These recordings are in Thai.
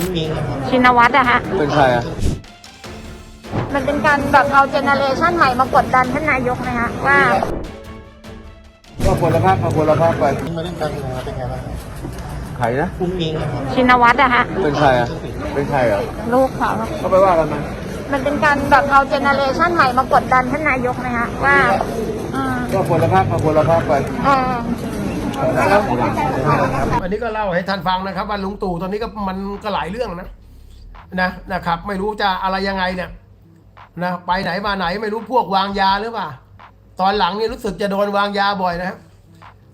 คุณอิงนะครับชินวัตรอะฮะ เป็นใครอะมันเป็นการแบบเอาเจเนอเรชันใหม่มากดดันท่านนายกนะฮะว่าก็คนละภาคมาคนละภาคไปมาเล่นการเมืองมาเป็นไงบ้างครับใครนะคุณอิงนะครับชินวัตรอะฮะ เป็นใครอะเป็นใครอะลูกเขาก็ไปว่ากันมามันเป็นการแบบเอาเจเนอเรชันใหม่มากดดันท่านนายกนะฮะว่าอืมก็คนละภาคมาคนละภาคไปเอันนี้ก็เล่าให้ท่านฟังนะครับว่าลุงตู่ตอนนี้ก็มันก็หลายเรื่องนะนะนะครับ ไม่รู้จะอะไรยังไงเนี่ยนะไปไหนมาไหนไม่รู้พวกวางยาหรือเปล่าตอนหลังนี่รู้สึกจะโดนวางยาบ่อยนะ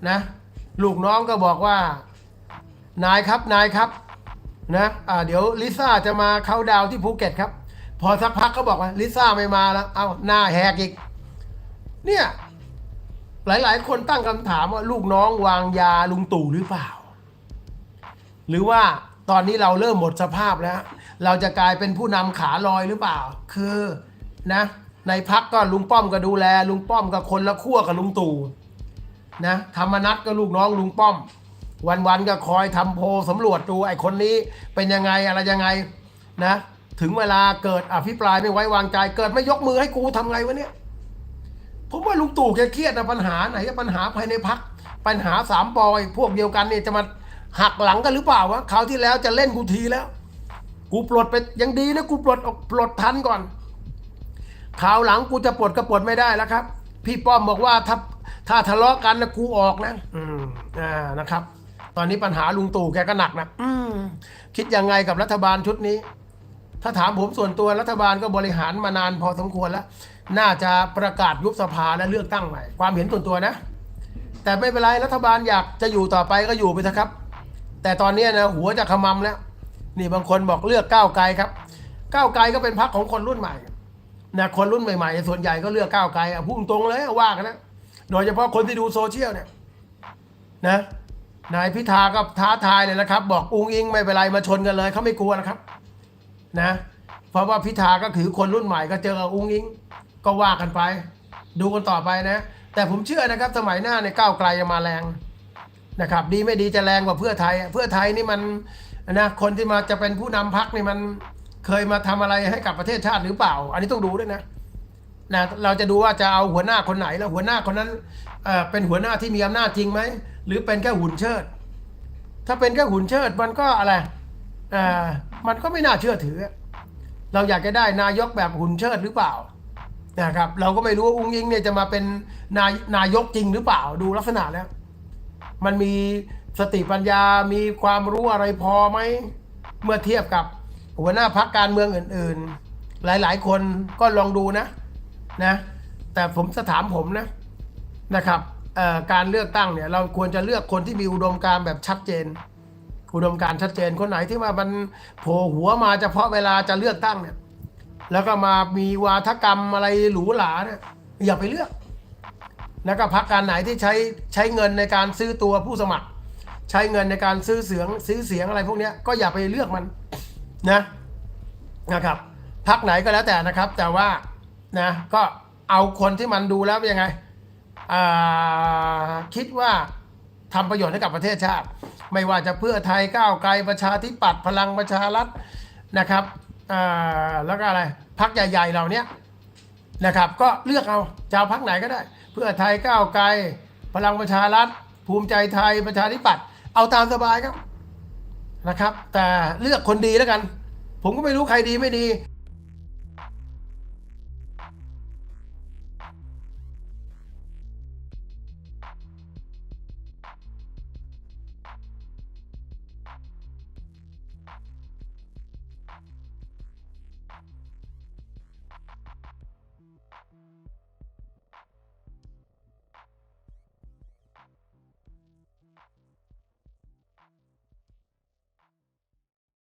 นะลูกน้องก็บอกว่า นายครับนายครับนะอ่าเดี๋ยวลิซ่าจะมาเข้าดาวที่ภูเก็ตครับ พอสักพักก็บอกว่าลิซ่าไม่มาแล้วเอาหน้าแหกอีก เนี่ย หลายๆ คนตั้งคำถามว่าลูกน้องวางยาลุงตู่หรือเปล่า หรือว่าตอนนี้เราเริ่มหมดสภาพแล้ว เราจะกลายเป็นผู้นำขาลอยหรือเปล่า คือนะในพักก็ลุงป้อมก็ดูแล ลุงป้อมกับคนละขั้วกับลุงตู่นะธรรมนัตก็ลูกน้องลุงป้อม วันๆก็คอยทำโพสำรวจดูไอ้คนนี้เป็นยังไงอะไรยังไงนะถึงเวลาเกิดอภิปรายไม่ไว้วางใจ เกิดไม่ยกมือให้กูทำไงวะเนี่ย ผมว่าลุงตู่แกเครียดนะปัญหาไหนจะปัญหาภายในพักปัญหาสามปอยพวกเดียวกันเนี่ยจะมาหักหลังกันหรือเปล่าวะคราวที่แล้วจะเล่นกูทีแล้ว กูปลดไปยังดีนะกูปลดออกปลดทันก่อนคราวหลังกูจะปลดก็ปลดไม่ได้แล้วครับ พี่ป้อมบอกว่าถ้าถ้าทะเลาะกันนะกูออกนะ อืมอ่านะครับ ตอนนี้ปัญหาลุงตู่แกก็หนักนะอืมคิดยังไงกับรัฐบาลชุดนี้ ถ้าถามผมส่วนตัวรัฐบาลก็บริหารมานานพอสมควรแล้ว น่าจะประกาศยุบสภาและเลือกตั้งใหม่ ความเห็นส่วนตัวนะ แต่ไม่เป็นไรรัฐบาลอยากจะอยู่ต่อไปก็อยู่ไปเถอะครับ แต่ตอนนี้นะหัวจะขมำแล้ว นี่บางคนบอกเลือกก้าวไกลครับ ก้าวไกลก็เป็นพรรคของคนรุ่นใหม่นะคนรุ่นใหม่ๆ ส่วนใหญ่ก็เลือกก้าวไกลอะพูดตรงเลยว่ากันนะโดยเฉพาะคนที่ดูโซเชียลเนี่ยนะนายพิธาก็ท้าทายเลยนะครับ บอกอุงอิงไม่เป็นไรมาชนกันเลยเขาไม่กลัวนะครับ นะ เพราะว่าพิธาก็คือคนรุ่นใหม่ก็เจอกับอุ้งอิงก็ว่ากันไป ดูกันต่อไปนะ แต่ผมเชื่อนะครับสมัยหน้าในก้าวไกลจะมาแรงนะครับ ดีไม่ดีจะแรงกว่าเพื่อไทย เพื่อไทยนี่มันนะคนที่มาจะเป็นผู้นำพักนี่มันเคยมาทำอะไรให้กับประเทศชาติหรือเปล่า อันนี้ต้องดูด้วยนะนะเราจะดูว่าจะเอาหัวหน้าคนไหนแล้วหัวหน้าคนนั้นเอ่อเป็นหัวหน้าที่มีอำนาจจริงไหมหรือเป็นแค่หุ่นเชิด ถ้าเป็นแค่หุ่นเชิดมันก็อะไร อ่มันก็ไม่น่าเชื่อถือ เราอยากจะได้นายกแบบหุ่นเชิดหรือเปล่านะครับ เราก็ไม่รู้ว่าอุ้งยิงเนี่ยจะมาเป็นนายนายกจริงหรือเปล่าดูลักษณะแล้ว มันมีสติปัญญามีความรู้อะไรพอไหม เมื่อเทียบกับหัวหน้าพักการเมืองอื่น ๆ หลายๆ คนก็ลองดูนะนะ แต่ผมจะถามผมนะนะครับการเลือกตั้งเนี่ย เราควรจะเลือกคนที่มีอุดมการแบบชัดเจน อุดมการชัดเจนคนไหนที่ว่ามันโผล่หัวมาเฉพาะเวลาจะเลือกตั้งเนี่ย แล้วก็มามีวาทกรรมอะไรหรูหราเนี่ยอย่าไปเลือก แล้วก็พักการไหนที่ใช้ใช้เงินในการซื้อตัวผู้สมัคร ใช้เงินในการซื้อเสียงซื้อเสียงอะไรพวกนี้ก็อย่าไปเลือกมันนะนะครับพักไหนก็แล้วแต่นะครับ แต่ว่านะก็เอาคนที่มันดูแล้วเป็นยังไงคิดว่าทำประโยชน์ให้กับประเทศชาติ ไม่ว่าจะเพื่อไทยก้าวไกลประชาธิปัตย์พลังประชารัฐนะครับแล้วก็อะไรพักใหญ่ๆเหล่าเนี้ยนะครับ ก็เลือกเอาจะเอาพักไหนก็ได้ เพื่อไทยก้าวไกลพลังประชารัฐ ภูมิใจไทยประชาธิปัตย์เอาตามสบายครับนะครับ แต่เลือกคนดีแล้วกัน ผมก็ไม่รู้ใครดีไม่ดี